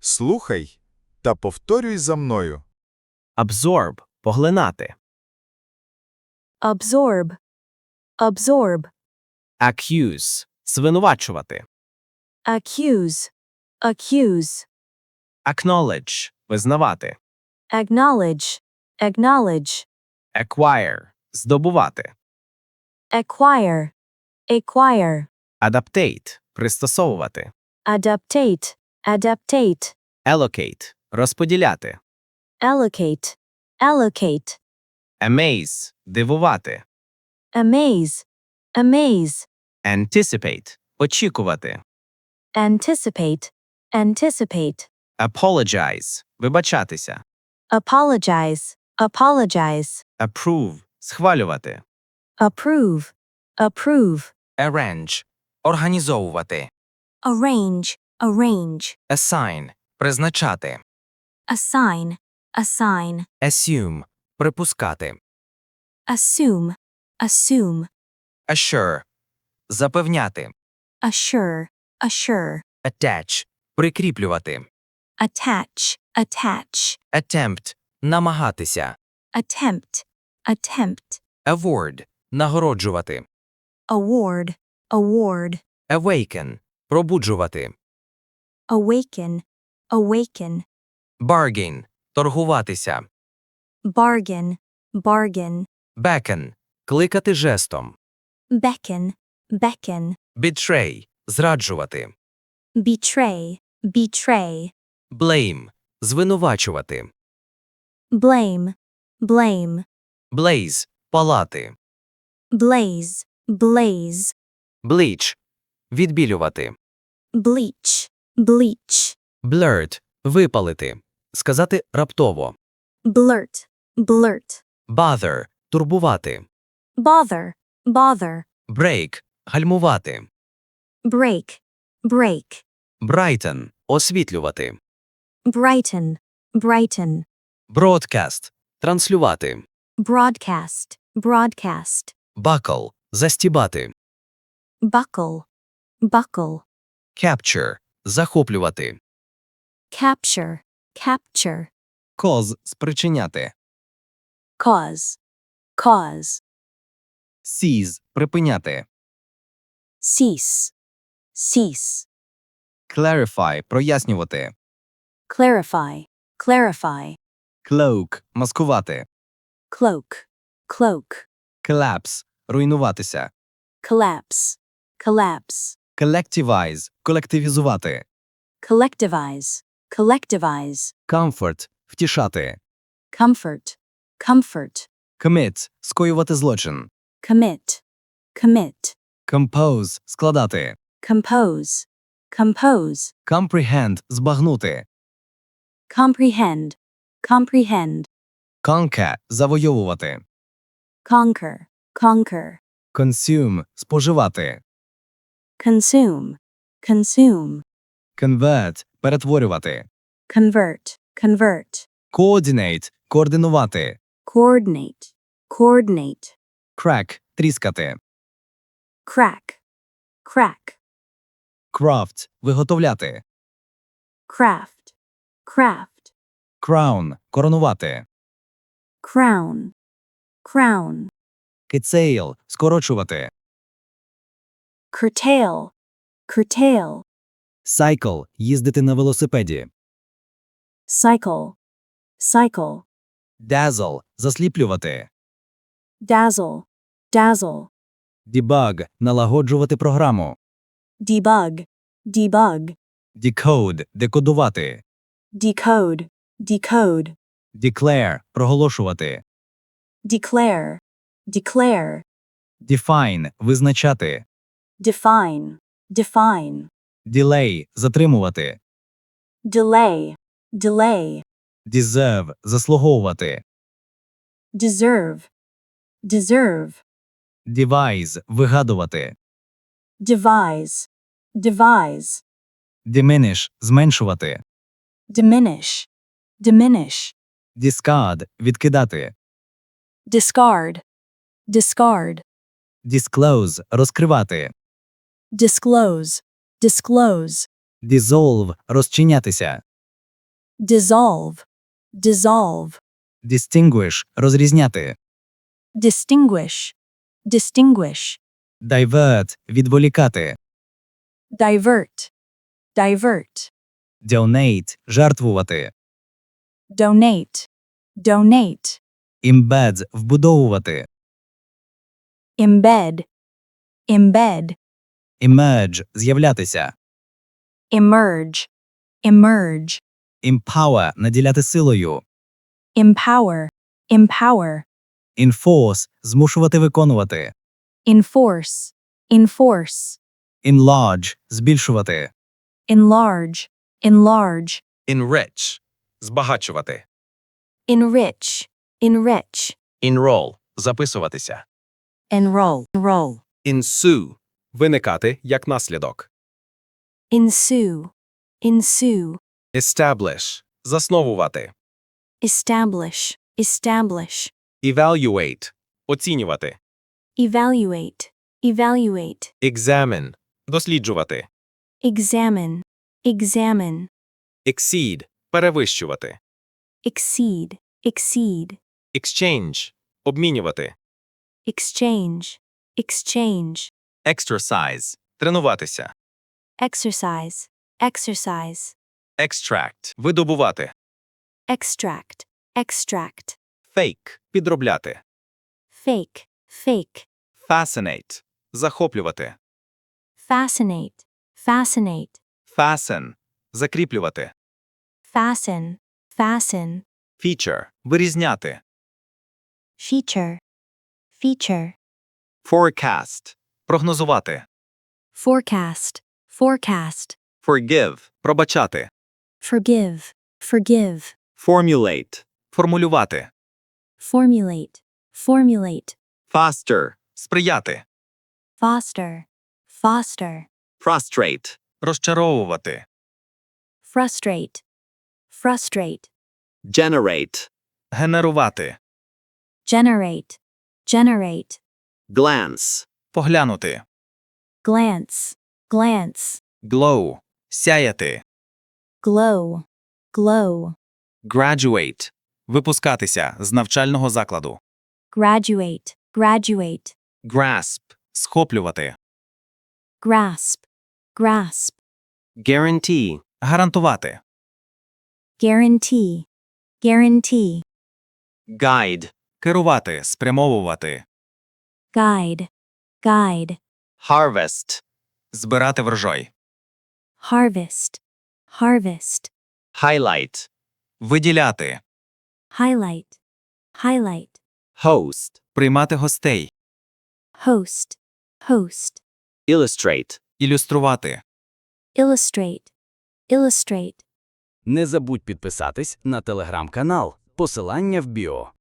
Слухай та повторюй за мною. Absorb – поглинати. absorb, absorb, Accuse – звинувачувати. accuse, accuse, Acknowledge – визнавати. acknowledge, acknowledge, Acquire – здобувати. acquire, acquire, Adaptate – пристосовувати. adaptate, adaptate, Allocate – розподіляти. allocate, allocate, Amaze – дивувати. amaze, amaze, Anticipate – очікувати. anticipate, anticipate, Apologize – вибачатися. apologize, apologize, Approve – схвалювати. approve, approve, Arrange – організовувати. arrange, Arrange, Assign – призначати. assign, assign, Assume – припускати. assume, assume, Assure – запевняти. assure, assure, Attach – прикріплювати. attach, attach, Attempt – намагатися. attempt, attempt, Award – нагороджувати. award, award, Awaken – пробуджувати. Awaken, awaken, Bargain – торгуватися. bargain, bargain, Beckon – кликати жестом. beckon, beckon, Betray – зраджувати. betray, betray, Blame – звинувачувати. blame, blame, Blaze – палати. blaze, blaze, Bleach – відбілювати. bleach, bleach, Blurt – випалити. Сказати раптово. blurt, blurt, Bother – турбувати. bother, bother, Break – гальмувати. break, break, Brighten – освітлювати. brighten, brighten, Broadcast – транслювати. broadcast, broadcast, Buckle – застібати. buckle, buckle, Capture – захоплювати. capture, capture, Cause – спричиняти. cause, cause, Seize – припиняти. cease, cease, Clarify – прояснювати. clarify, clarify, Cloak – маскувати. cloak, cloak, Collapse – руйнуватися. collapse, collapse, Collectivize – колективізувати. collectivize, collectivize, Comfort – втішати. comfort, comfort, Commit – скоювати злочин. commit, commit, Compose – складати. compose, compose, Comprehend – збагнути. comprehend, comprehend, Conquer – завойовувати. conquer, conquer, Consume – споживати. Consume, consume, Convert – перетворювати. convert, convert, Coordinate – координувати. coordinate, coordinate, Crack – тріскати. crack, crack, Craft – виготовляти. craft, craft, Crown – коронувати. crown, crown, Curtail – скорочувати. Curtail, curtail, Cycle – їздити на велосипеді. cycle, cycle, Dazzle – засліплювати. dazzle, dazzle, Debug – налагоджувати програму. debug, debug, Decode – декодувати. decode, decode, Declare – проголошувати. declare, declare, Define – визначати. Define, define, Delay – затримувати. delay, delay, Deserve – заслуговувати. deserve, deserve, Devise – вигадувати. devise, devise, Diminish – зменшувати. diminish, diminish, Discard – відкидати. discard, discard, Disclose – розкривати. Disclose, disclose, Dissolve – розчинятися. dissolve, dissolve, Distinguish – розрізняти. distinguish, distinguish, Divert – відволікати. divert, divert, Donate – жертвувати. donate, donate, Embed – вбудовувати. embed, embed, Emerge – з'являтися. emerge, emerge, Empower – наділяти силою. empower, empower, Enforce – змушувати виконувати. enforce, enforce, Enlarge – збільшувати. enlarge, enlarge, Enrich – збагачувати. enrich, enrich, Enroll – записуватися. enroll, enroll, Ensue – виникати як наслідок. ensue, ensue, Establish – засновувати. establish, establish, Evaluate – оцінювати. evaluate, evaluate, Examine – досліджувати. examine, examine, Exceed – перевищувати. exceed, exceed, Exchange – обмінювати. exchange, exchange, Exercise – тренуватися. exercise, exercise, Extract – видобувати. extract, extract, Fake – підробляти. fake, fake, Fascinate – захоплювати. fascinate, fascinate, Fasten – закріплювати. fasten, fasten, Feature – вирізняти. feature, feature, Forecast – прогнозувати. forecast, forecast, Forgive – пробачати. forgive, forgive, Formulate – формулювати. formulate, formulate, Faster – сприяти. foster, foster, Frustrate – розчаровувати. frustrate, frustrate, Generate – генерувати. generate, generate, Glance – поглянути. glance, glance, Glow – сяяти. glow, glow, Graduate – випускатися з навчального закладу. graduate, graduate, Grasp – схоплювати. grasp, grasp, Guarantee – гарантувати. guarantee, guarantee, Guide – керувати, спрямовувати. guide, guide, Harvest – збирати врожай. harvest, harvest, Highlight – виділяти. highlight, highlight, Host – приймати гостей. host, host, Illustrate – ілюструвати. illustrate, illustrate. Не забудь підписатись на телеграм-канал. Посилання в біо.